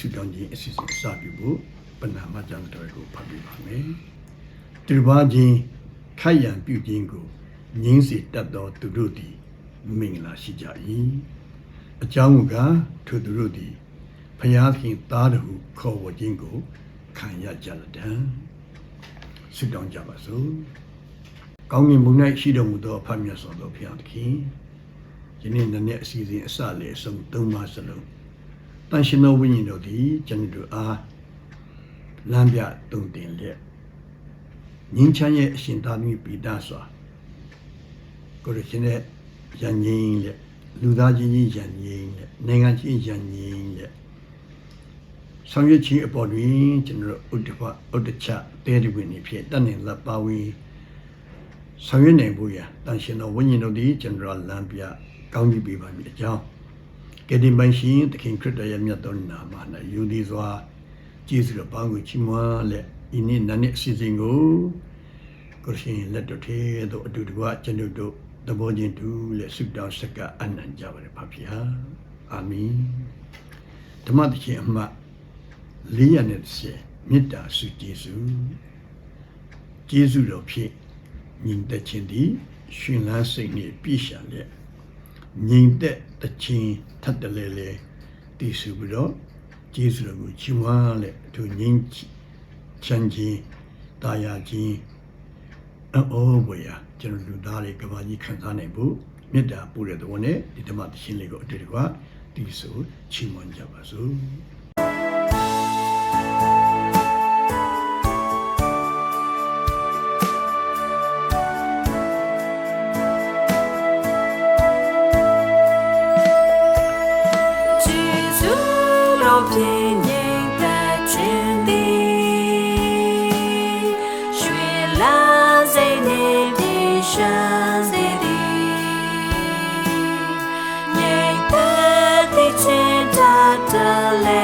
အာယုံဥစုတောင်းခြင်းအစီအစဉ်စပြုဖို့ပဏာမကျမ်းတော်ကိုဖတ်ပြပါမယ်။သူတစ်ပါးချင်းခိုက်ရန်ပြုခြင်းကိုငင်းစေတတ်သောသူတို့သည်မင်္ဂလာရှိကြ၏။အကြောင်းမူကားထိုသူတို့သည်ဖျားခင်သားတော်ဟုခေါ်ဝေါ်ခြင်းကိုခံရကြလတံ။ဆုတောင်းကြပါစို့။ကောင်းကင်ဘုံ၌ရှိတော်မူသောအဖမြတ်စွာသောဘုရားသခင်ယနေ့နနေ့အစီအစဉ်အစလည်းအဆုံးသုံးပါစလုံး တန်ရှင်သောဝိညာဉ်တော်သည်ကျွန်တော်တို့အားလမ်းပြတုံတင်လျက်ငင်းချမ်းရဲ့အရှင်သာသမီပိတာစွာကိုရရှင်ရဲ့ယဉ်ငင်းလျက်လူသားချင်းကြီးယဉ်ငင်းလျက်နိုင်ငံချင်းယဉ်ငင်းလျက်ဆောင်ရွက်ခြင်းအပေါ်တွင်ကျွန်တော်တို့ဥဒ္ဓဘဥဒ္ဒချတဲဒီဝင်နေဖြစ်တတ်နေလက်ပါဝင်ဆောင်ရွက်နိုင်ဖို့ရတန်ရှင်တော်ဝိညာဉ်တော်သည်ကျွန်တော်လမ်းပြကောင်းကြီးပေးပါမည်အကြောင်း ကတိမိုင်းရှင်သခင်ခရစ်တော်ရဲ့မြတ်တော်နာမ၌ယူသည်စွာကျေးဇူးတော်ပေါင်းကိုချီးမွမ်းလက်ဤနေ့နနေ့အစီအစဉ်ကိုကိုရှင်လက်တော်ထဲသို့အတူတကွကျွန်ုပ်တို့သဘောချင်းတူလက်ဆုတောင်းဆက်ကအနံ့ကြပါရပါဗျာအာမင်ဓမ္မသခင်အမှတ်430မေတ္တာဆုကျေးဇူးကျေးဇူးတော်ဖြင့်ညီသက်ခြင်းသည်ရှင်လန်းစိတ်နှင့်ပြည့်စုံလျက် ငြိမ်သက်တခြင်းထပ်တလဲလဲတည်ဆူပြီးတော့ကျေးဇူးတော်ကိုချီးမွမ်းလက်အထူးငြိမ်ချမ်းခြင်းတာယာခြင်းအောဘွေရကျွန်တော်လူသားတွေကဘာကြီးခံစားနိုင်ဖို့မေတ္တာပို့တဲ့သဘောနဲ့ဒီဓမ္မသရှင်လေးကိုအတူတကွတည်ဆူချီးမွမ်းကြပါစို့ တလဲ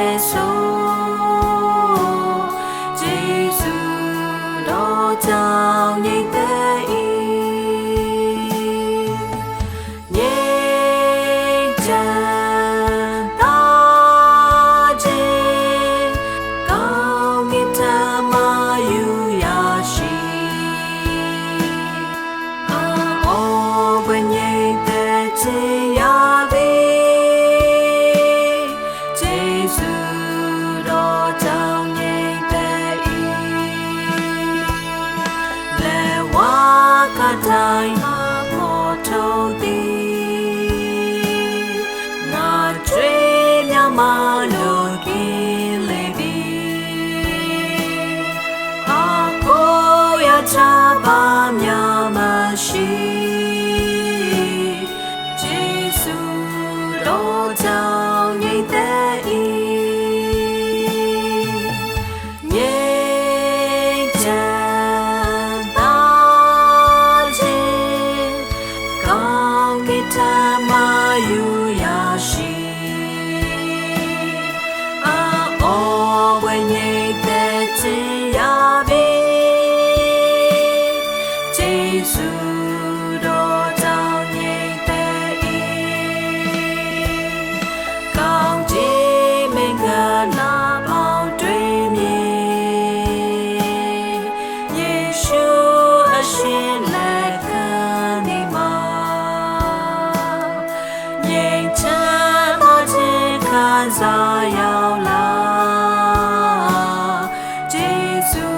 ယေရှု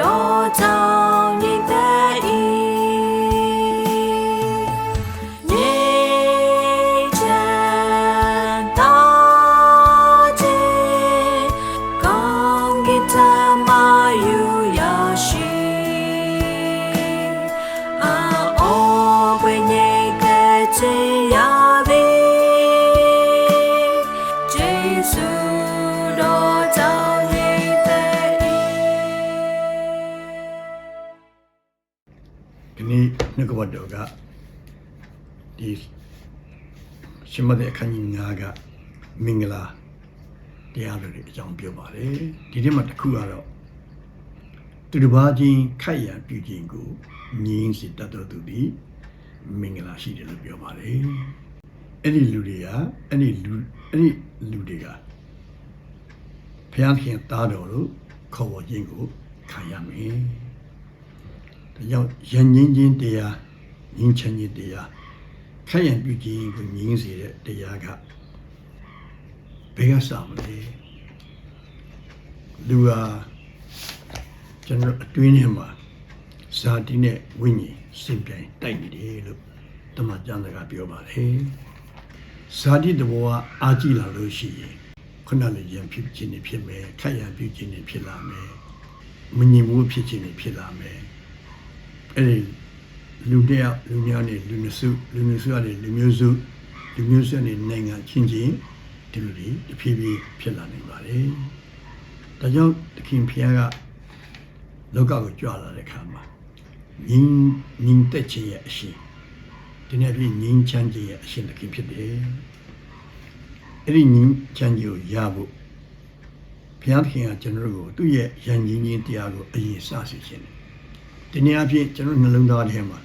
တော် မတဲ့အခန်းကြီး9ကမင်္ဂလာတရားတော်တွေအကြောင်းပြောပါတယ်ဒီနေ့မှာတစ်ခုကတော့သူတစ်ပါးချင်းခိုက်ရန်ပြုခြင်းကိုငြင်းစေတတ်တော်သူသည်မင်္ဂလာရှိတယ်လို့ပြောပါတယ်အဲ့ဒီလူတွေကအဲ့ဒီလူအဲ့ဒီလူတွေကဘုရားသခင်သားတော်လို့ခေါ်ဝေါ်ခြင်းကိုခံရမယ်ဒါကြောင့်ယဉ်ငင်းခြင်းတရားငင်းချင်ခြင်းတရား ခက်ရန်ပြုခြင်းကိုငင်းစေတဲ့တရားကဘယ်ကစမလဲလူဟာကျွန်တော်အတွင်းထဲမှာဇာတိနဲ့ဝိညာဉ်စင်ပြိုင်တိုက်နေတယ်လို့တမန်ကျမ်းစာကပြောပါတယ်ဇာတိတဘောကအာကြည့်လာလို့ရှိရင်ခုနလိုရံဖြစ်ခြင်းတွေဖြစ်မယ်ခက်ရန်ပြုခြင်းတွေဖြစ်လာမယ်မငြိမ်မှုဖြစ်ခြင်းတွေဖြစ်လာမယ်အဲ့ဒီ လူတယောက်လူမျိုးနဲ့လူမျိုးစုလူမျိုးစုကနေလူမျိုးစုလူမျိုးစုနဲ့နိုင်ငံချင်းချင်းဒီလိုတွေတဖြည်းဖြည်းဖြစ်လာနိုင်ပါတယ်ဒါကြောင့်သခင်ဖျားကလောကကိုကြွလာတဲ့အခါမှာငင်းငင်းတက်ခြင်းရဲ့အရှင်ဒီနေ့ပြငင်းချမ်းခြင်းရဲ့အရှင်သခင်ဖြစ်တယ်အဲ့ဒီငင်းချမ်းခြင်းကိုရဖို့ဘုရားသခင်ကကျွန်တော်တို့ကိုသူ့ရဲ့ယဉ်ကျေးခြင်းတရားကိုအရင်စစေခြင်းတယ်ဒီနေ့အဖြစ်ကျွန်တော်နှလုံးသားထဲမှာ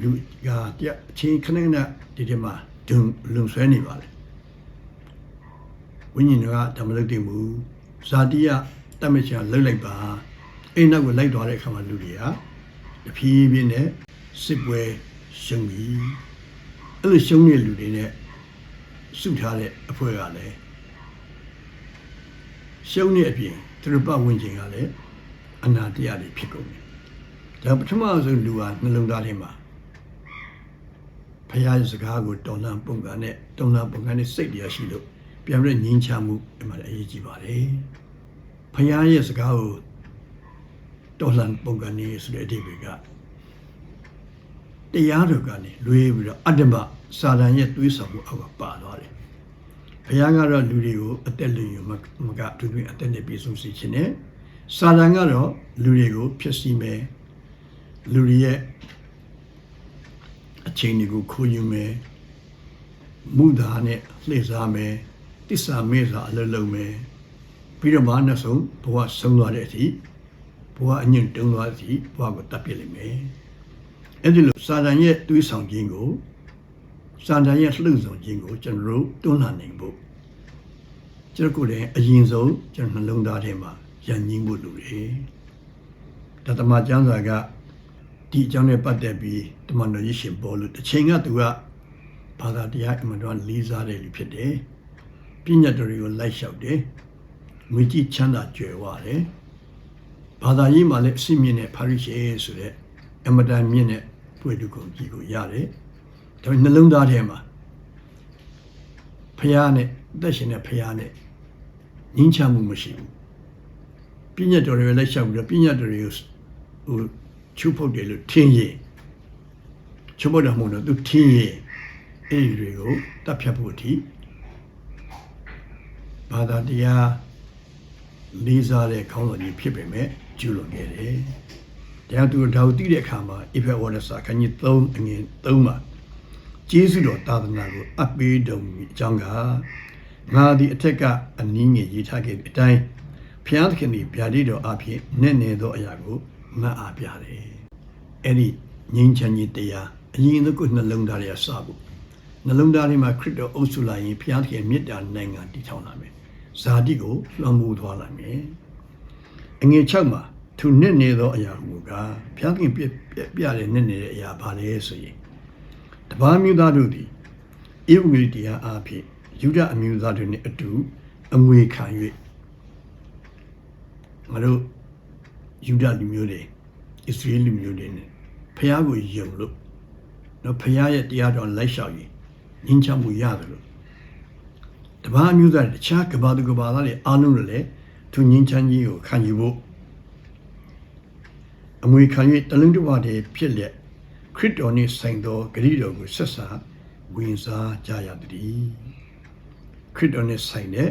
လူကတရားအချင်းခဏခဏဒီထဲမှာဒုံလုံဆွဲနေပါလေဝိညာဉ်တော်ကဓမ္မလုတ်တင်မှုဇာတိယတတ်မချာလှုပ်လိုက်ပါအိမ်နောက်ကိုလိုက်သွားတဲ့အခါမှာလူတွေကတဖြည်းဖြည်းနဲ့စစ်ပွဲရှုံးပြီအဲ့လိုရှုံးတဲ့လူတွေနဲ့စုထားတဲ့အဖွဲ့ကလည်းရှုံးတဲ့အပြင်သူတို့ပတ်ဝန်းကျင်ကလည်းအနာတရားတွေဖြစ်ကုန်တယ်ဒါပထမဆုံးလူဟာနှလုံးသားထဲမှာ ဖရာရဲ့စကားကိုတော်လန့်ပုံကနဲ့တော်လန့်ပုံကနဲ့စိတ်တရားရှိလို့ပြန်ပြီးငြင်းချမှုအမှန်အရေးကြီးပါတယ်ဖရာရဲ့စကားကိုတော်လန့်ပုံကနေဆိုတဲ့အဓိပ္ပာယ်ကတရားတော်ကနေလွေးပြီးတော့အတ္တမစာတန်ရဲ့သွေးဆောင်မှုအောက်ကပါသွားတယ်ဘုရားကတော့လူတွေကိုအသက်လျင်မမကသူတွေအသက်နဲ့ပြည့်စုံစေခြင်းနဲ့စာတန်ကတော့လူတွေကိုဖျက်ဆီးမယ်လူတွေရဲ့ အချိန်တွေကိုခိုးယူမယ်မူဒါနဲ့လှည့်စားမယ်တစ္ဆာမေစာအလုပ်လုပ်မယ်ပြီးတော့မှနောက်ဆုံးဘဝဆုံးသွားတဲ့အထိဘဝအညွန့်တုံးသွားတဲ့အထိဘဝကိုတပ်ပြစ်လိုက်မယ်အဲ့ဒီလိုစာတန်ရဲ့တွေးဆောင်ခြင်းကိုစာတန်ရဲ့လှုပ်ဆောင်ခြင်းကိုကျွန်တော်တို့တွန်းလှန်နိုင်ဖို့ကျွန်တော်ကိုယ်လည်းအရင်ဆုံးကျွန်တော်နှလုံးသားထဲမှာယဉ်ကျေးမှုလိုတယ်တသမကျမ်းစာက ဒီအကြောင်းနဲ့ပတ်သက်ပြီးတမန်တော်ကြီးရှင်ပေါ်လို့တစ်ချိန်ကသူကဘာသာတရားအမှန်တော့လေးစားတယ်လူဖြစ်တယ်ပညာတော်တွေကိုလိုက်လျှောက်တယ်ငွေကြီးချမ်းသာကြွယ်ဝတယ်ဘာသာရေးမှာလည်းအစစ်မြင့်တဲ့ဖာရိရှဲဆိုတဲ့အမတန်မြင့်တဲ့ပွေတူကုန်ကြီးကိုရတယ်ဒါပေမဲ့နှလုံးသားထဲမှာဖះနဲ့အသက်ရှင်တဲ့ဖះနဲ့ငင်းချမှုမရှိဘူးပညာတော်တွေလိုက်လျှောက်ပြီးတော့ပညာတော်တွေကိုဟို ချုပ်ဖုတ်တယ်လို့ထင်ရင်ချုပ်ဖုတ်တယ်မဟုတ်တော့သူထင်ရင်အဲ့ဒီတွေကိုတတ်ဖြတ်ဖို့အထိဘာသာတရားလေးစားတဲ့ခေါင်းဆောင်ကြီးဖြစ်ပေမဲ့ကျူးလွန်ခဲ့တယ်။တရားသူဒါကိုသိတဲ့အခါမှာအဖေဝါဒစာခန်းကြီး3အငယ်3မှာကျေးဇူးတော်သာသနာကိုအပ်ပေးတော်မူအကြောင်းကငါသည်အထက်ကအနည်းငယ်ရေးထားခဲ့တဲ့အတိုင်းဖျားသခင်သည်ဗျာဒိတော်အဖြစ်နဲ့နေသောအရာကို ငါအားပြတယ်။အဲ့ဒီငြိမ်းချမ်းရေးတရားအရင်ကနှလုံးသားထဲစဖို့နှလုံးသားထဲမှာခရစ်တော်အုပ်စုလိုက်ရင်ဖျားသခင်မေတ္တာနိုင်ငံတည်ထောင်လာမယ်။ဇာတိကိုလွှမ်းမိုးသွားလာမယ်။အငယ်6မှာသူနဲ့နေသောအရာဟူကဖျားသခင်ပြပြတဲ့နဲ့နေတဲ့အရာဘာလဲဆိုရင်တပားမျိုးသားတို့သည်ဧဝံဂေလိတရားအားဖြင့်ယူဒအမျိုးသားတွေနဲ့အတူအမွေခံ၍ငါတို့ ယူဒလူမျိုးတွေဣသရေလလူမျိုးတွေနဲ့ဖះကိုယုံလို့တော့ဖះရဲ့တရားတော်လိုက်လျှောက်ရင်ငင်းချမှုရတယ်လို့တပားမျိုးသားတခြားကဘာသူကဘာသားတွေအားလုံးလည်းသူငင်းချမ်းကြီးကိုခံယူဖို့အမွေခံ၍တလုံးတစ်ဝတည်းဖြစ်လျက်ခရစ်တော်နှင့်ဆိုင်သောဂရုတော်ကိုဆက်ဆံဝင်စားကြရသည်ခရစ်တော်နှင့်ဆိုင်တဲ့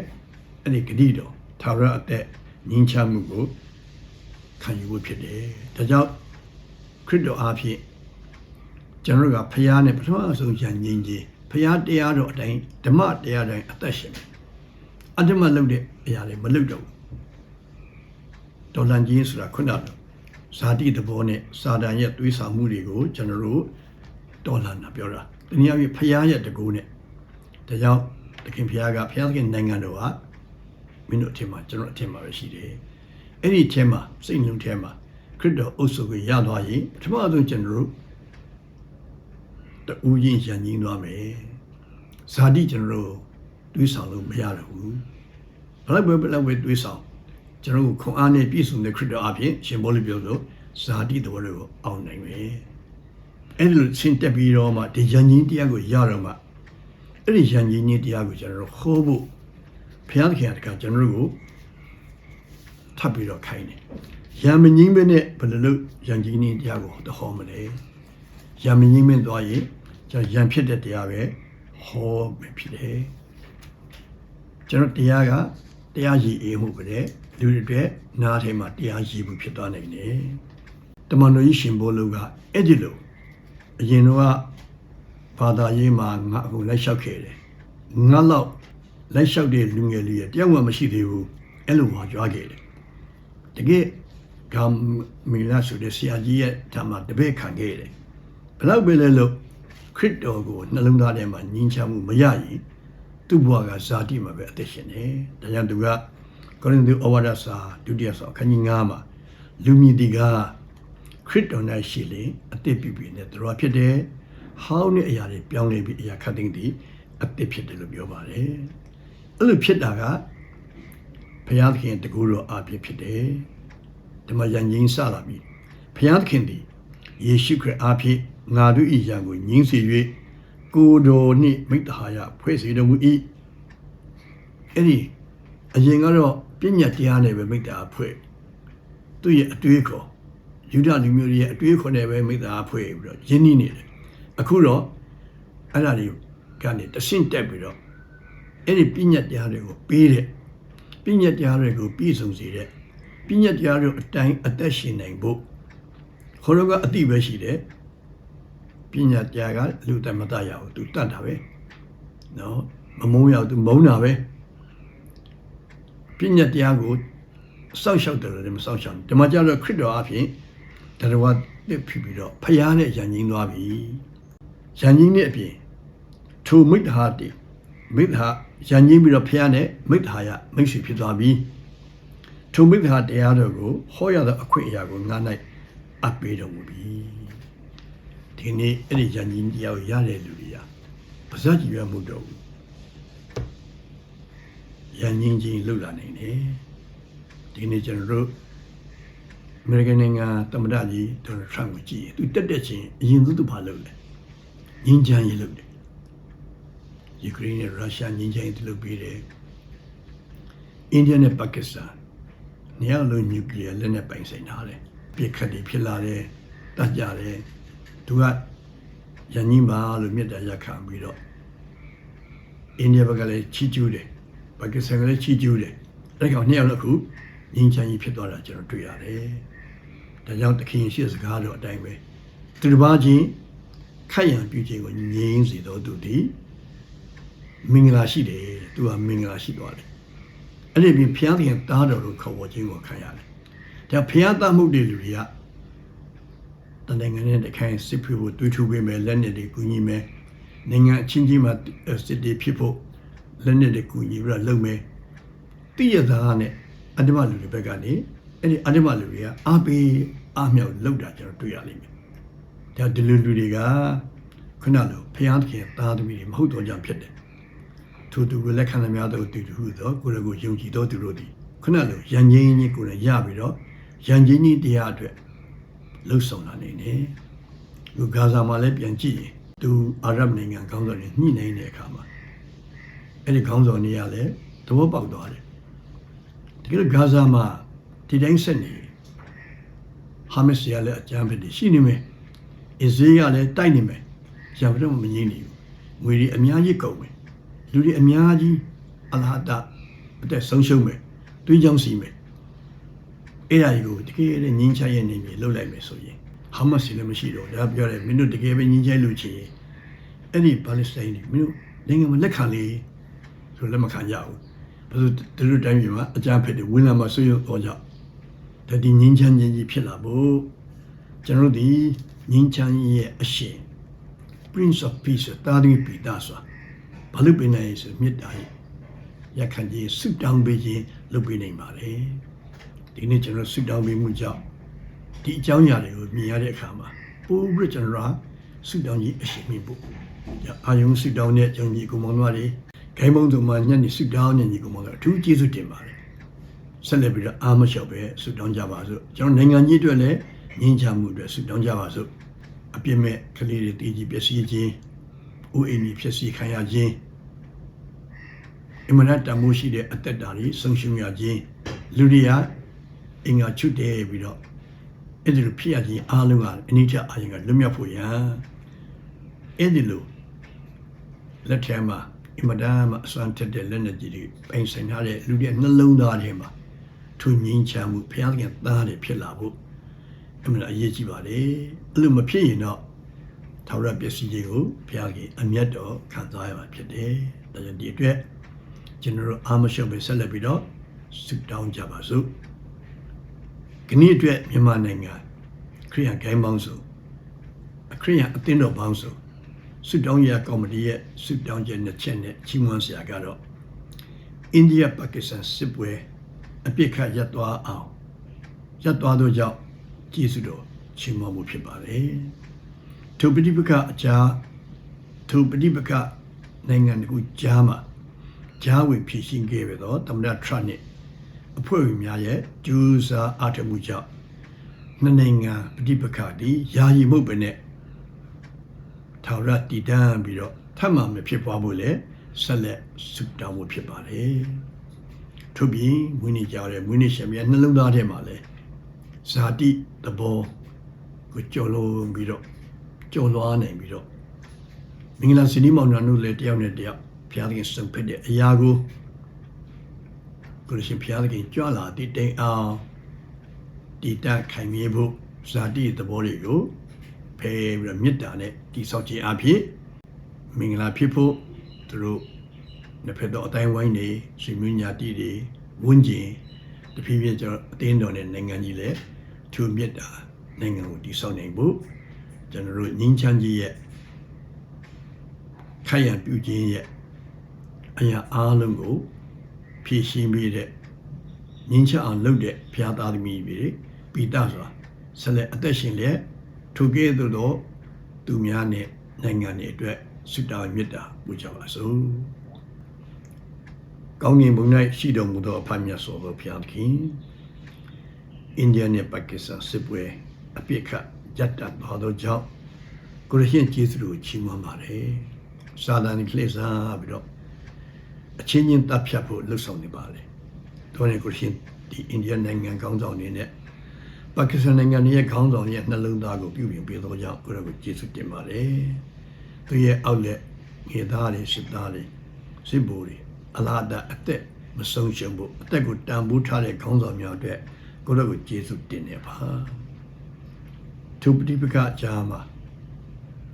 အဲ့ဒီဂရုတော်သာရအသက်ငင်းချမှုကို ခံယူဖို့ဖြစ်တယ်ဒါကြောင့်ခရစ်တော်အားဖြင့်ကျွန်တော်တို့ကဖခင်နဲ့ပထမဆုံးရန်ငင်းခြင်းဖခင်တရားတော်အတိုင်းဓမ္မတရားတိုင်းအသက်ရှင်တယ်အတ္တမလုပ်တဲ့အရာတွေမလုပ်တော့ဘူးတော်လန်ခြင်းဆိုတာခုနကဇာတိသဘောနဲ့စာတန်ရဲ့သွေးဆောင်မှုတွေကိုကျွန်တော်တို့တော်လန်တာပြောတာတနည်းအားဖြင့်ဖရားရဲ့တကူနဲ့ဒါကြောင့်တခင်ဖရားကဖရားသခင်နိုင်ငံတော်ကမင်းတို့အထင်မှာကျွန်တော်အထင်မှာပဲရှိတယ် အဲ့ဒီအထင်မှာစိတ်နှလုံးထဲမှာခရစ်တော်အုပ်စုကိုရသွားရင်ပထမဆုံးကျွန်တော်တို့တူရင်ရန်ကြီးသွားမယ်ဇာတိကျွန်တော်တို့တွေးဆောင်လို့မရတော့ဘူးဘယ်လောက်ပဲဘယ်လောက်ပဲတွေးဆောင်ကျွန်တော်တို့ခွန်အားနဲ့ပြည့်စုံတဲ့ခရစ်တော်အပြင်ရှင်ဘောလိပြောလို့ဇာတိတော်တွေကိုအောင်နိုင်မယ်အဲ့ဒီလိုရှင်းတက်ပြီးတော့မှဒီရန်ကြီးတရားကိုရတော့မှအဲ့ဒီရန်ကြီးကြီးတရားကိုကျွန်တော်တို့ဟောဖို့ဘုရားသခင်ကကျွန်တော်တို့ကို ထပ်ပြီးတော့ခိုင်းတယ်ရံမငင်းပဲနဲ့ဘယ်လိုလုပ်ရန်ကြီးကြီးတရားကိုတဟောမလဲရံမငင်းမင်းသွားရင်ကျွန်တော်ရန်ဖြစ်တဲ့တရားပဲဟောမယ်ဖြစ်တယ်ကျွန်တော်တရားကတရားရည်အေးမှုပဲလေလူတွေအတွက်နားထဲမှာတရားရည်မှုဖြစ်သွားနိုင်တယ်တမန်တော်ကြီးရှင်ဘိုးလူကအဲ့ဒီလိုအရင်တော့ဘာသာရေးမှာငါအခုလိုက်လျှောက်ခဲ့တယ်ငါတော့လိုက်လျှောက်တဲ့လူငယ်လေးရတယောက်မှမရှိသေးဘူးအဲ့လိုဟောကြွားခဲ့တယ် တကယ်ကမ်မီလာဆိုတဲ့ဆရာကြီးရဲ့ဓမ္မတပည့်ခံခဲ့တယ်ဘယ်လောက်ပဲလဲလို့ခရစ်တော်ကိုနှလုံးသားထဲမှာညှင်းချမှုမရရင်သူ့ဘဝကဇာတိမှာပဲအသက်ရှင်တယ်ဒါကြောင့်သူကကောရိန္သုဩဝါဒစာဒုတိယစာအခန်းကြီး9မှာလူမြည်တီကခရစ်တော်၌ရှိလေအသက်ပြည့်ပြည့်နဲ့တော်ဖြစ်တယ်ဟောင်းတဲ့အရာတွေပြောင်းလဲပြီးအရာခတ်သိမ်းသည်အသက်ဖြစ်တယ်လို့ပြောပါတယ်အဲ့လိုဖြစ်တာက ဘုရားသခင်တကူတော်အပြည့်ဖြစ်တယ်ဒီမှာယဉ်ငင်းစလာပြီဘုရားသခင်သည်ယေရှုခရစ်အားဖြင့်ငါတို့၏ယံကိုငင်းစေ၍ကိုယ်တော်နှင့်မိတ္တဟာယဖွဲ့စေတော်မူ၏အဲ့ဒီအရင်ကတော့ပြည့်ညတ်တရားနဲ့ပဲမိတ္တဟာဖွဲ့သူ့ရဲ့အတွေးခေါ်ယူဒလူမျိုးတွေရဲ့အတွေးခေါ်နဲ့ပဲမိတ္တဟာဖွဲ့ပြီးတော့ယဉ်နီးနေတယ်အခုတော့အဲ့ဒါတွေကနေတဆင့်တက်ပြီးတော့အဲ့ဒီပြည့်ညတ်တရားတွေကိုပေးတဲ့ ပြည့်ညတ်တရားတွေကိုပြည့်စုံစေတဲ့ပြည့်ညတ်တရားတွေအတိုင်းအသက်ရှင်နိုင်ဖို့ခေါ်တော့ကအတိပဲရှိတယ်ပညာတရားကလူတမတရအောင်သူတတ်တာပဲနော်မမုန်းရအောင်သူမုန်းတာပဲပညာတရားကိုစောက်ရှောက်တယ်လို့မစောက်ရှောက်ဒီမှာကျတော့ခရစ်တော်အဖြစ်တရားတစ်ဖြစ်ပြီးတော့ဖျားနဲ့ရန်ကြီးသွားပြီရန်ကြီးနဲ့အပြင်ထိုမိတ္တဟာတိ မိတ္တဟာရန်ကြီးပြီးတော့ဖျားနဲ့မိတ္တဟာယမိတ်ဆွေဖြစ်သွားပြီထိုမိတ္တဟာတရားတော်ကိုဟောရသောအခွင့်အရာကိုငါ၌အပ်ပေးတော်မူပြီဒီနေ့အဲ့ဒီရန်ကြီးတရားကိုရတဲ့လူတွေကပါဇက်ကြီးရမှုတော့ဘူးရန်ကြီးချင်းလှုပ်လာနိုင်တယ်ဒီနေ့ကျွန်တော်တို့အမေရိကန်နိုင်ငံသမ္မတကြီးဒေါ်နယ်ထရန့်ကိုကြည့်ရင်သူတက်တက်ချင်းအရင်သူသူဘာလုပ်လဲငင်းချမ်းရေးလုပ်တယ် ယူကရိန်းနဲ့ရုရှားငင်းချမ်းရေးလုပ်ပေးတယ်အိန္ဒိယနဲ့ပါကစ္စတန်နေရာလုံးနျူကလ িয়ার လက်နက်ပိုင်ဆိုင်ထားတယ်ပြစ်ခတ်တွေဖြစ်လာတယ်တတ်ကြတယ်သူကရန်ကြီးမာလို့မြတ်တာရက်ခံပြီးတော့အိန္ဒိယဘက်ကလည်းချီးကျူးတယ်ပါကစ္စတန်ကလည်းချီးကျူးတယ်အဲ့ကောင်နှစ်ယောက်လည်းခုငင်းချမ်းကြီးဖြစ်သွားတာကျွန်တော်တွေ့ရတယ်ဒါကြောင့်တခင်ရှိစကားတော့အတိုင်းပဲသူတစ်ပါးချင်းခိုက်ရန်ပြုခြင်းကိုငြိမ်းစေတော်သူသည် မင်္ဂလာရှိတယ်သူကမင်္ဂလာရှိသွားတယ်အဲ့ဒီပြင်ဖျားခင်တားတော်လို့ခေါ်ဝေါ်ခြင်းကိုခံရတယ်ဒါဖျားသားမှုတွေလူတွေကတန်နိုင်ငံနဲ့တခိုင်စစ်ဖြစ်ဖို့တွေးထူပေးမယ်လက်နဲ့တွေကူညီမယ်နိုင်ငံအချင်းချင်းမှာစစ်တွေဖြစ်ဖို့လက်နဲ့တွေကူညီပြီးတော့လုပ်မယ်တိရသားနဲ့အတ္တမလူတွေဘက်ကနေအဲ့ဒီအတ္တမလူတွေကအားပေးအားမြောက်လုပ်တာကျွန်တော်တွေ့ရလိမ့်မယ်ဒါဒီလူလူတွေကခုနလိုဖျားခင်သားသမီးတွေမဟုတ်တော့ကြောင့်ဖြစ်တယ် ထို့သူကိုလက်ခံသမျှသောသူတို့သောကိုယ်ကိုယုံကြည်သောသူတို့သည်ခုနလိုရန်ငင်းကြီးကိုလည်းရပြီးတော့ရန်ကြီးကြီးတရားအတွက်လှုပ်ဆောင်လာနေတယ်။လူဂါဇာမှာလည်းပြန်ကြည့်ရင်သူအာရဗ်နိုင်ငံခေါင်းဆောင်တွေညှိနှိုင်းတဲ့အခါမှာအဲ့ဒီခေါင်းဆောင်တွေကလည်းသဘောပေါက်သွားတယ်။တကယ်လို့ဂါဇာမှာဒီတိုင်းဆက်နေဟာမတ်စ်ရလည်းအကြမ်းဖက်တွေရှိနေမယ်။အစ္စရေးကလည်းတိုက်နေမယ်။ရံတော့မငြင်းနေဘူး။ငွေတွေအများကြီးကုန်မယ်။ လူတွေအများကြီးအလဟတအသက်ဆုံးရှုံးမယ်။တွေးကြောင်းစီမယ်။အဲ့ဒါကြီးကိုတကယ်နဲ့ငင်းချရဲ့နေမြေလှုပ်လိုက်မယ်ဆိုရင်ဟာမတ်စ်လည်းမရှိတော့ဒါပြောတယ်မင်းတို့တကယ်ပဲငင်းချလို့ချင်ရင်အဲ့ဒီပါလက်စတိုင်းတွေမင်းတို့နိုင်ငံမှာလက်ခံလေဆိုလက်မခံကြဘူးဘာလို့သူတို့တိုင်းပြည်မှာအကြမ်းဖက်တွေဝင်လာမှဆွေးရုံတော့ကြဒါဒီငင်းချခြင်းကြီးဖြစ်လာဖို့ကျွန်တော်တို့ဒီငင်းချရဲ့အရှင်ဖ Prince of Peace တာရီပီတာဆိုတာ ဘာလို့ပြင်နိုင်ဆိုမေတ္တာရဲ့ရခံကြီးဆုတောင်းပေးခြင်းလုပ်ပေးနိုင်ပါတယ်ဒီနေ့ကျွန်တော်ဆုတောင်းပေးမှုကြောင့်ဒီအကြောင်းအရာတွေကိုမြင်ရတဲ့အခါမှာပို့ပြီးကျွန်တော်ဆုတောင်းကြီးအရှင်မြင့်ဖို့အာယုံဆုတောင်းတဲ့ကျွန်ကြီးကိုမောင်တို့တွေဂိုင်းမုံတို့မှာညနေဆုတောင်းနေညီကိုမောင်တို့အထူးကျေးဇူးတင်ပါတယ်ဆက်လက်ပြီးတော့အာမလျှောက်ပဲဆုတောင်းကြပါစို့ကျွန်တော်နိုင်ငံကြီးအတွက်လည်းငြင်းချမှုအတွက်ဆုတောင်းကြပါစို့အပြစ်မဲ့ကလေးတွေတည်ကြည်ပျက်စီးခြင်း ဥအိမ်ကြီးဖြစ်စီခံရခြင်းအင်မနာတမိုးရှိတဲ့အသက်တာတွေဆုံးရှုံးရခြင်းလူတွေကအင်္ဂါချွတ်တယ်ပြီးတော့အဲ့ဒီလိုဖြစ်ရခြင်းအားလုံးကအနိစ္စအာရုံကလွတ်မြောက်ဖို့ရန်အဲ့ဒီလိုလက်ထဲမှာအင်မတန်မှအစွမ်းထက်တဲ့လက်နက်ကြီးတွေပိုင်ဆိုင်ထားတဲ့လူတွေနှလုံးသားထဲမှာထွငင်းချမှုဘုရားသခင်သားတွေဖြစ်လာဖို့အမှန်အရေးကြီးပါလေအဲ့လိုမဖြစ်ရင်တော့ ထာဝရပစ္စည်းတွေကိုဘုရားကြီးအမျက်တော်ခံစားရမှာဖြစ်တယ်ဒါကြောင့်ဒီအတွက်ကျွန်တော်တို့အာမရှုံပဲဆက်လက်ပြီးတော့ဆုတောင်းကြပါစို့ခဏအတွက်မြန်မာနိုင်ငံခရိယန်ဂိုင်းပေါင်းစုအခရိယန်အသင်းတော်ပေါင်းစုဆုတောင်းရကော်မတီရဲ့ဆုတောင်းချက်နှစ်ချက်နဲ့ချီးမွမ်းစရာကတော့အိန္ဒိယပါကစ္စတန်စစ်ပွဲအပြစ်ခတ်ရပ်သွားအောင်ရပ်သွားသောကြောင့်ကျေးဇူးတော်ချီးမွမ်းမှုဖြစ်ပါတယ် ထိုပဋိပက္ခအကြားထိုပဋိပက္ခနိုင်ငံတစ်ခုကြားမှာကြားဝင်ဖြစ်ရှင်ခဲ့ရတော့သမ္မတထရန့်နဲ့အဖွဲ့ဝင်များရဲ့ဂျူးစာအားထုတ်မှုကြောင့်နှစ်နိုင်ငံပဋိပက္ခဒီယာယီမှုပဲနဲ့ထာဝရတည်တံ့ပြီးတော့ထပ်မံမဖြစ်ပွားဖို့လေဆက်လက်ဆုတောင်းဖို့ဖြစ်ပါတယ်ထို့ပြင်မွေးနေ့ကြတဲ့မွေးနေ့ရှင်များနှလုံးသားထဲမှာလဲဇာတိသဘောကိုကြော်လုံးပြီးတော့ ကြော်လွားနိုင်ပြီးတော့မင်္ဂလာစနီးမောင်နှံတို့လည်းတယောက်နဲ့တယောက်ဘုရားသခင်စုံဖက်တဲ့အရာကိုကိုရရှင်ဘုရားသခင်ကြွလာတည်တိမ်အောင်တည်တတ်ခိုင်မြဲဖို့ဇာတိသဘောတွေကိုဖယ်ပြီးတော့မေတ္တာနဲ့တည်ဆောက်ခြင်းအဖြစ်မင်္ဂလာဖြစ်ဖို့သူတို့နှစ်ဖက်တော့အတိုင်းဝိုင်းနေဆွေမျိုးညာတိတွေဝန်းကျင်တဖြည်းဖြည်းကျွန်တော်အတင်းတော်နဲ့နိုင်ငံကြီးလည်းထူမြတ်တာနိုင်ငံကိုတည်ဆောက်နိုင်ဖို့ ကျွန်တော်တို့ငင်းချမ်းကြီးရဲ့ခိုင်ရန်ပြုခြင်းရဲ့အရာအားလုံးကိုဖြည့်ရှင်းပြီးတဲ့ငင်းချအောင်လုပ်တဲ့ဘုရားသားသမီးတွေပိတဆိုတာဆက်လက်အသက်ရှင်လက်ထိုကဲ့သို့သောသူများနဲ့နိုင်ငံတွေအတွက်ဆုတောင်းမေတ္တာပူဇော်ပါစို့ကောင်းကင်ဘုံ၌ရှိတော်မူသောအဖမြတ်စွာသောဘုရားသခင်အိန္ဒိယနဲ့ပါကစ္စတန်စစ်ပွဲအပြစ်ခတ် ရပ်တန့်သွားသောကြောင့်ကိုရရှင်ကျေးဇူးကိုချီးမွမ်းပါတယ်စာဒန်ကလေးစားပြီးတော့အချင်းချင်းတပ်ဖြတ်ဖို့လှုပ်ဆောင်နေပါလေတော်နေကိုရရှင်ဒီအိန္ဒိယနိုင်ငံကောင်းဆောင်နေနဲ့ပါကစ္စတန်နိုင်ငံရဲ့ခေါင်းဆောင်ရဲ့နှလုံးသားကိုပြုပြင်ပေးသောကြောင့်ကိုရကိုကျေးဇူးတင်ပါတယ်သူရဲ့အောက်လက်ငေသားတွေစစ်သားတွေစစ်ဘိုလ်တွေအလားတအသက်မဆုံးရှုံးဖို့အသက်ကိုတန်ဖိုးထားတဲ့ခေါင်းဆောင်များအတွက်ကိုရကိုကျေးဇူးတင်နေပါ သူပဋိပက္ခကြားမှာ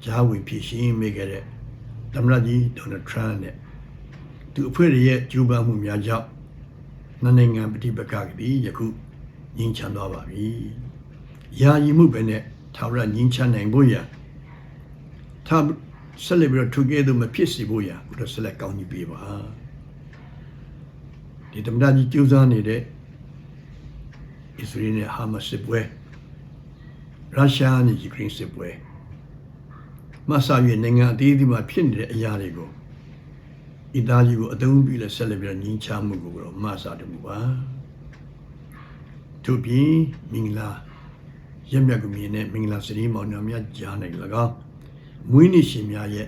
ဂျားဝင်ဖြစ်ရှင်းမိခဲ့တဲ့သမ္မတကြီးဒေါ်နယ်ထရန့်နဲ့သူအဖွဲ့ရဲ့ကြိုးပမ်းမှုများကြောင့်နိုင်ငံပဋိပက္ခကလေးယခုငြိမ်းချမ်းသွားပါပြီ။ယာယီမှုပဲနဲ့ထာဝရငြိမ်းချမ်းနိုင်ဖို့ရထာဆက်လက်ပြီးတော့သူကဲ့သို့မဖြစ်စေဖို့ရကိုတော့ဆက်လက်ကောင်းကြီးပေးပါ။ဒီသမ္မတကြီးကြိုးစားနေတဲ့ဣသရေလနဲ့ဟာမတ်စစ်ပွဲ ရုရှားနဲ့ယူကရိန်းစစ်ပွဲမဆာရဲ့နိုင်ငံအသေးသေးမှာဖြစ်နေတဲ့အရာတွေကိုအီတာလီကိုအသုံးပြုလဲဆက်လက်ပြီးတော့ညီချမှုကိုတော့မဆာတမှုပါသူပြီးမင်္ဂလာရက်မြတ်ကမြင်နဲ့မင်္ဂလာစရီမောင်နှံများကြားနိုင်၎င်းမွေးနေ့ရှင်များရဲ့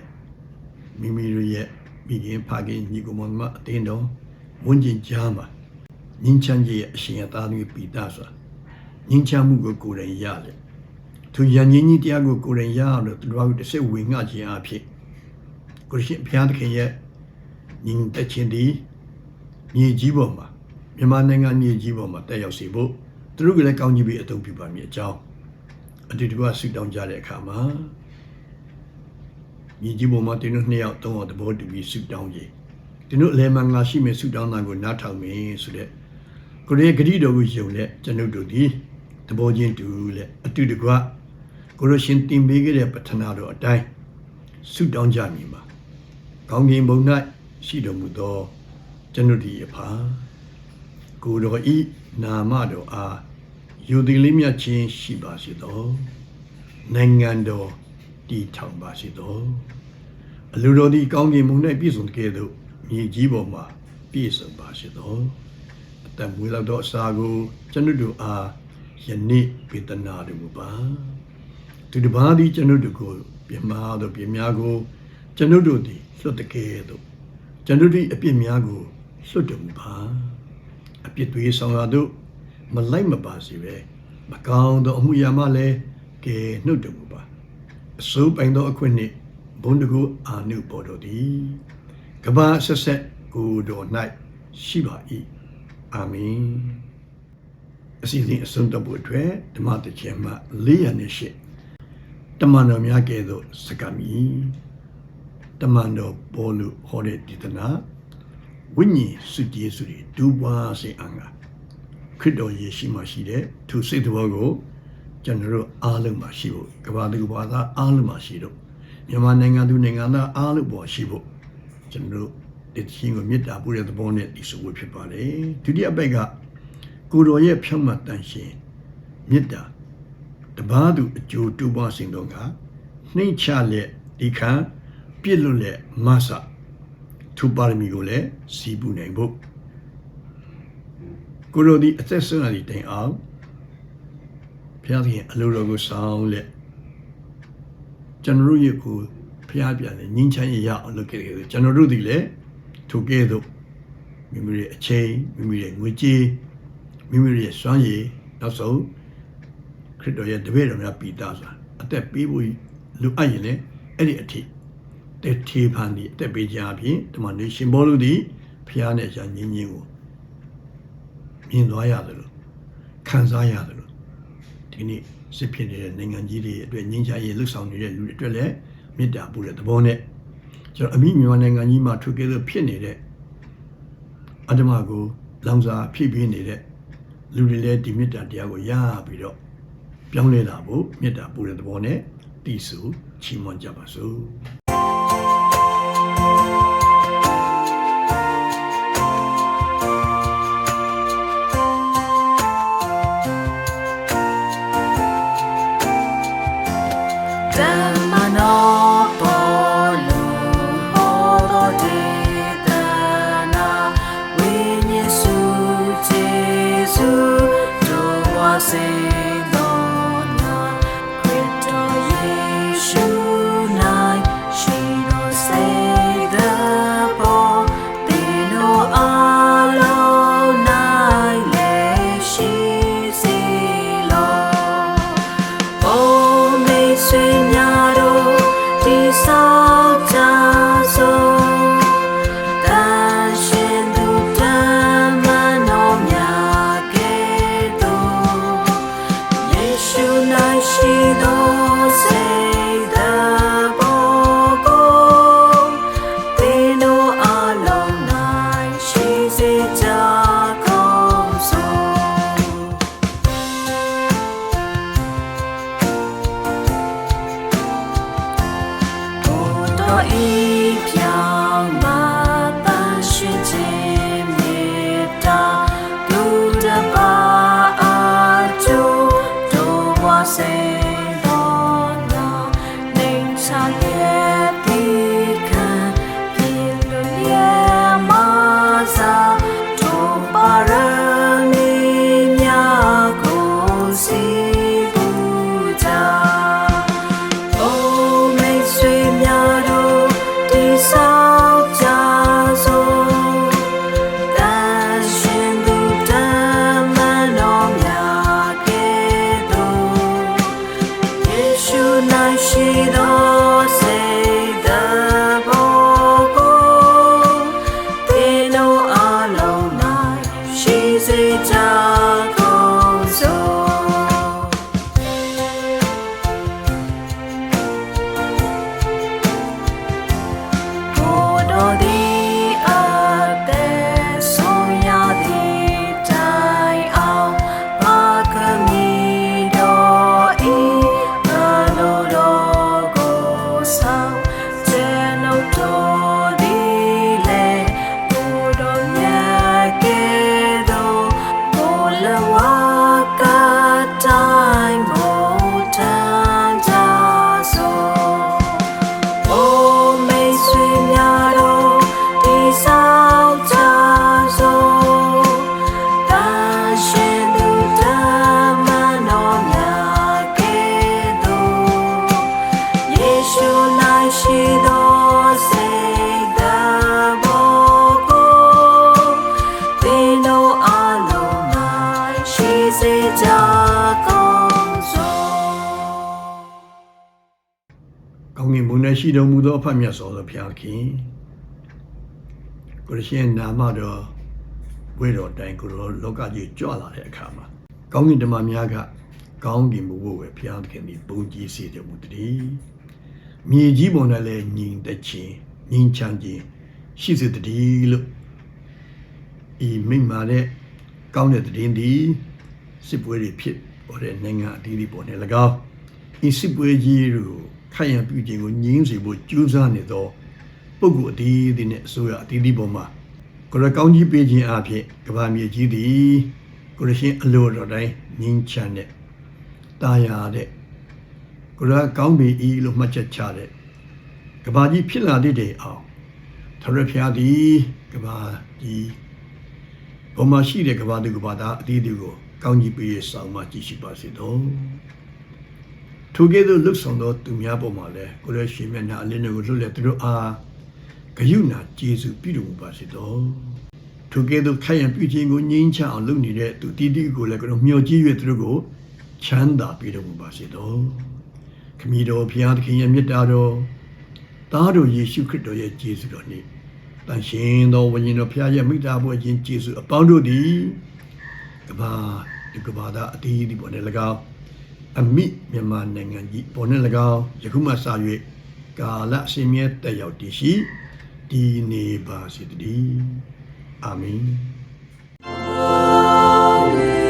မိမိတို့ရဲ့မိခင်ဖခင်ညီကိုမောင်မအတင်းတော်ဝန်ကျင်ကြားမှာငင်းချမ်းကြီးရဲ့အရှင်အသားသမီးပိတာဆိုတာငင်းချမ်းမှုကိုကိုယ်တိုင်ရတယ် သူယဉ်ကြီးကြီးတရားကိုကိုယ်တိုင်ရအောင်လို့သူတို့ကတစ်စိတ်ဝင်ငှခြင်းအဖြစ်ကိုရှင်ဘုရားသခင်ရဲ့ညီတက်ခြင်းဒီမြေကြီးပေါ်မှာမြန်မာနိုင်ငံမြေကြီးပေါ်မှာတက်ရောက်စေဖို့သူတို့ကလည်းကောင်းကြီးပြီးအသုံးပြုပါမည်အကြောင်းအတူတူကဆုတောင်းကြတဲ့အခါမှာမြေကြီးပေါ်မှာတင်းတို့နှစ်ယောက်သုံးယောက်တဘောတူပြီးဆုတောင်းကြတင်းတို့အလဲမှငါရှိမယ်ဆုတောင်းတာကိုနားထောင်မယ်ဆိုတဲ့ကိုရေဂရီတော်ကိုယုံလက်ကျွန်ုပ်တို့ဒီတဘောချင်းတူလက်အတူတကွ ကိုရရှင်တင်ပေးခဲ့တဲ့ပထနာတော်အတိုင်းယဆုတောင်းကြမည်မှာကောင်းကင်ဘုံ၌ရှိတော်မူသောကျွန်ုပ်၏အဖာကိုယ်တော်ဤနာမတော်အားယူသည်လေးမြတ်ခြင်းရှိပါစေသောနိုင်ငံတော်တည်ထောင်ပါစေသောအလိုတော်သည်ကောင်းကင်ဘုံ၌ပြည့်စုံကဲ့သို့မြေကြီးပေါ်မှာပြည့်စုံပါစေသောအတမွေလောက်သောအစာကိုကျွန်ုပ်တို့အားယနေ့ပေးသနာတော်မူပါ သူတစ်ပါးသည်ကျွန်ုပ်တို့ကိုပြမာသောပြများကိုကျွန်ုပ်တို့သည်လွတ်တကယ်သို့ကျွန်ုပ်တို့၏အပြစ်များကိုလွတ်တော်မူပါအပြစ်တွေဆောင်ရာသို့မလိုက်မပါစေပဲမကောင်းသောအမှုရာမှလည်းကဲနှုတ်တော်မူပါအစိုးပိုင်သောအခွင့်နှင့်ဘုန်းတကူအာနုပေါ်တော်သည်ကဘာဆက်ဆက်ကိုယ်တော်၌ရှိပါ၏အာမင်အစီအစဉ်အဆုံးသတ်ဖို့အတွက်ဓမ္မတခြင်းမှ408 တမန်တော်များကဲ့သို့စကမီတမန်တော်ဘောလူဟောတဲ့ဒီတနာဝိညာဉ်စုတည်စုတွေဒူပွားစေအံကခရစ်တော်ယေရှုမှာရှိတဲ့သူစိတ်တော်ကိုကျွန်တော်တို့အားလုံးမှာရှိဖို့ကမ္ဘာသူကမ္ဘာသားအားလုံးမှာရှိတော့မြန်မာနိုင်ငံသူနိုင်ငံသားအားလုံးပေါ်ရှိဖို့ကျွန်တော်တို့ဒီချင်းကိုမေတ္တာပို့တဲ့သဘောနဲ့ဒီဆိုဝဖြစ်ပါတယ်ဒုတိယဘက်ကကိုယ်တော်ရဲ့ဖြောင့်မတ်တန်ရှင်မေတ္တာ တပါးသူအကျိုးတူပါစဉ်တော့ကနှိမ့်ချလက်ဒီခံပြစ်လွတ်လက်မဆသူပါရမီကိုလည်းစီးပူနိုင်ဖို့ကိုယ်တော်ဒီအသက်ဆုံးရည်တိုင်အောင်ဘုရားသခင်အလိုတော်ကိုဆောင်လက်ကျွန်တော်တို့ရဲ့ကိုဖျားပြန်လေငင်းချမ်းရရအောင်လုပ်ခဲ့တယ်ကျွန်တော်တို့ဒီလည်းထိုကဲ့သို့မိမိရဲ့အချိန်မိမိရဲ့ငွေကြေးမိမိရဲ့စွမ်းရည်နောက်ဆုံး ခရစ်တော်ရဲ့တပည့်တော်များပိတာဆိုတာအသက်ပေးဖို့လူအပ်ရင်လည်းအဲ့ဒီအထိတဲ့ထေဖန်ဒီအသက်ပေးကြအပြင်ဒီမှာနေရှင်ဘောလူဒီဖျားနဲ့ရှာငင်းငင်းကိုမြင်သွားရတယ်လို့ခံစားရတယ်လို့ဒီနေ့စစ်ဖြစ်နေတဲ့နိုင်ငံကြီးတွေအတွက်ငင်းချရေးလှုပ်ဆောင်နေတဲ့လူတွေအတွက်လည်းမေတ္တာပို့တဲ့သဘောနဲ့ကျွန်တော်အမိမြန်မာနိုင်ငံကြီးမှာထွေကဲလို့ဖြစ်နေတဲ့အတ္တမကိုလောင်စာဖြည့်ပေးနေတဲ့လူတွေလည်းဒီမေတ္တာတရားကိုရပြီးတော့ ပြောင်းလဲလာဖို့မေတ္တာပို့တဲ့သဘောနဲ့တီးဆူချီးမွမ်းကြပါစို့ဓမ္မနောဘောလူဟောတော်ဒေသနာဝိညာဉ်စု ကောင်းကင်ဘုံ၌ရှိတော်မူသောအဖတ်မြတ်စွာသောဘုရားခင်ကိုရရှင်နာမတော်ဝိတော်တိုင်ကိုရောလောကကြီးကြွလာတဲ့အခါမှာကောင်းကင်ဓမ္မများကကောင်းကင်ဘုဘဝဘုရားခင်ဒီပုံကြီးစေတော်မူသည်မြေကြီးပေါ်၌လည်းညင်တခြင်းညင်ချမ်းခြင်းရှိစေတည်းလို့ဤမိမ့်မာတဲ့ကောင်းတဲ့တည်င်းသည် စစ်ပွဲတွေဖြစ်ပေါ်တဲ့နိုင်ငံအသီးသီးပေါ်နဲ့၎င်းဤစစ်ပွဲကြီးတို့ခိုင်ရန်ပြုခြင်းကိုငြင်းစေဖို့ကြိုးစားနေသောပုဂ္ဂိုလ်အသီးသီးနဲ့အစိုးရအသီးသီးပေါ်မှာကိုရကောင်းကြီးပေးခြင်းအဖြစ်ကမ္ဘာမြေကြီးသည်ကိုရရှင်အလိုတော်တိုင်းငြင်းချမ်းတဲ့တာယာတဲ့ကိုရကောင်းပြီဤလို့မှတ်ချက်ချတဲ့ကမ္ဘာကြီးဖြစ်လာတဲ့တည်းအောင်ထရဖျားသည်ကမ္ဘာကြီးဘုံမှာရှိတဲ့ကမ္ဘာသူကမ္ဘာသားအသီးသီးကိုကောင်းကြီးပေးရဆောင်မှကြည့်ရှိပါစေတော့ထိုကဲ့သို့လွတ်ဆောင်သောသူများပေါ်မှာလည်းကိုရရှင်မျက်နှာအလင်းတွေကိုလွတ်လက်သူတို့အားဂယုဏကျေးဇူးပြုတော်မူပါစေတော့ထိုကဲ့သို့ခိုင်ရန်ပြုခြင်းကိုငြိမ်းချမ်းအောင်လုပ်နေတဲ့သူတည်တည်ကိုလည်းကိုယ်မျှော်ကြည့်၍သူတို့ကိုချမ်းသာပေးတော်မူပါစေတော့ခမည်းတော်ဘုရားသခင်ရဲ့မြတ်တာတော်သားတော်ယေရှုခရစ်တော်ရဲ့ကျေးဇူးတော်နှင့်တန်ရှင်သောဝိညာဉ်တော်ဘုရားရဲ့မိသားစုချင်းကျေးဇူးအပေါင်းတို့သည် ကဘာဒီကဘာသာအတီးဒီပေါ်နဲ့၎င်းအမိမြန်မာနိုင်ငံကြီးပေါ်နဲ့၎င်းယခုမှစ၍ကာလအရှင်မြတ်တက်ရောက်တည်ရှိတည်နေပါစေတည်းအာမင် Amen.